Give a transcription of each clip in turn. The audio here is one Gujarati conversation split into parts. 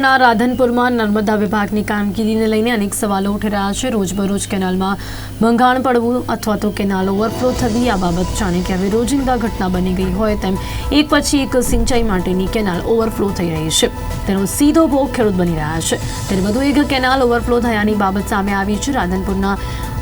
ના, રાધનપુરમાં નર્મદા વિભાગની કામગીરીને લઈને અનેક સવાલો ઉઠી રહ્યા છે. રોજબરોજ કેનાલમાં ભંગાણ પડવું અથવા તો કેનાલ ઓવરફ્લો થવી, આ બાબત જાણે કે હવે રોજિંદા ઘટના બની ગઈ હોય તેમ એક પછી એક સિંચાઈ માટેની કેનાલ ઓવરફ્લો થઈ રહી છે. તેનો સીધો ભોગ ખેડૂત બની રહ્યા છે. ત્યારે વધુ એક કેનાલ ઓવરફ્લો થયાની બાબત સામે આવી છે. રાધનપુરના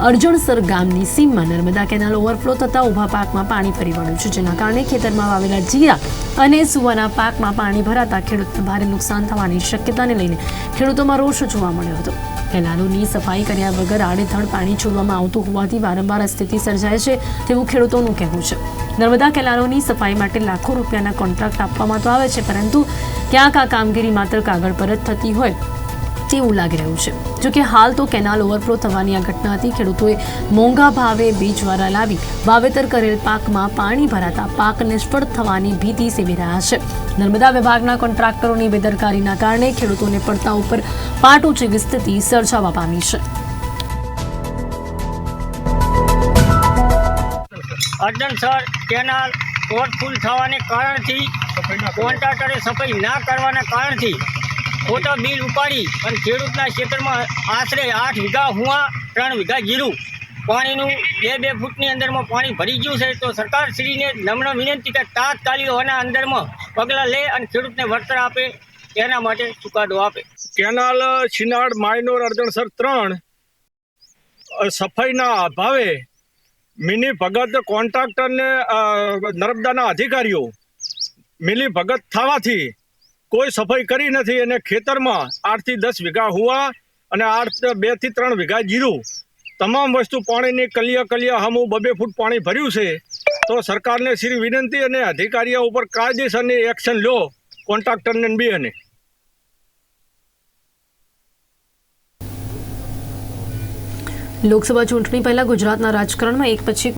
અરજણસર ગામની સીમમાં નર્મદા કેનાલ ઓવરફ્લો થતાં ઊભા પાકમાં પાણી ફરી વળ્યું છે, જેના કારણે ખેતરમાં વાવેલા જીરા અને સુવાના પાકમાં પાણી ભરાતા ખેડૂતને ભારે નુકસાન થવાની શક્યતાને લઈને ખેડૂતોમાં રોષ જોવા મળ્યો હતો. કેનાલોની સફાઈ કર્યા વગર આડેધડ પાણી છોડવામાં આવતું હોવાથી વારંવાર સ્થિતિ સર્જાય છે તેવું ખેડૂતોનું કહેવું છે. નર્મદા કેનાલોની સફાઈ માટે લાખો રૂપિયાના કોન્ટ્રાક્ટ આપવામાં તો આવે છે, પરંતુ ક્યાંક આ કામગીરી માત્ર કાગળ પર જ થતી હોય. તેવું લાગી રહ્યું છે. જોકે હાલ તો કેનાલ ઓવરફ્લો થવાની આ ઘટનાથી ખેડૂતોએ મોંઘા ભાવે બીજવારા લાવી વાવેતર કરેલ પાકમાં પાણી ભરાતા પાક નિષ્ફળ થવાની ભીતિ સેવી રહ્યા છે. નર્મદા વિભાગના કોન્ટ્રાક્ટરોની બેદરકારીના કારણે ખેડૂતોને પડતા ઉપર પાટો જેવી સ્થિતિ સર્જાવા પામી છે. અર્જનસર કેનાલ ઓવરફુલ થવાને કારણથી, કોન્ટ્રાક્ટરે સફાઈ ના કરવાના કારણથી ખોટા બિલ ઉપાડી અને ખેડૂતના ક્ષેત્રમાં આશરે આઠ વીઘા હુવા ત્રણ વીઘા જીરું પાણીનું બે બે ફૂટની અંદરમાં પાણી ભરી ગયું છે, તો સરકારશ્રીને નમ્ર વિનંતી કે તાત્કાલિક આના અંદરમાં પગલાં લે અને ખેડૂતને વળતર આપે તેના માટે ચુકાદો આપે. કેનાલ છીનાડ માયનોર અરજણસર ત્રણ સફાઈના અભાવે મિની ભગત કોન્ટ્રાક્ટરને નર્મદાના અધિકારીઓ મિલી ભગત થવાથી કોઈ સફાઈ કરી નથી અને ખેતરમાં આઠથી દસ વીઘા હુવા અને આઠ બેથી ત્રણ વીઘા જીરું. તમામ વસ્તુ પાણીની કલિયા કલિયા હમું બબે ફૂટ પાણી ભર્યું છે. તો સરકારને શ્રી વિનંતી અને અધિકારીઓ ઉપર કાયદેસરની એક્શન લો. કોન્ટ્રાક્ટરને બી અને લોકસભા ચૂંટણી પહેલા ગુજરાતના રાજકારણમાં એક પછી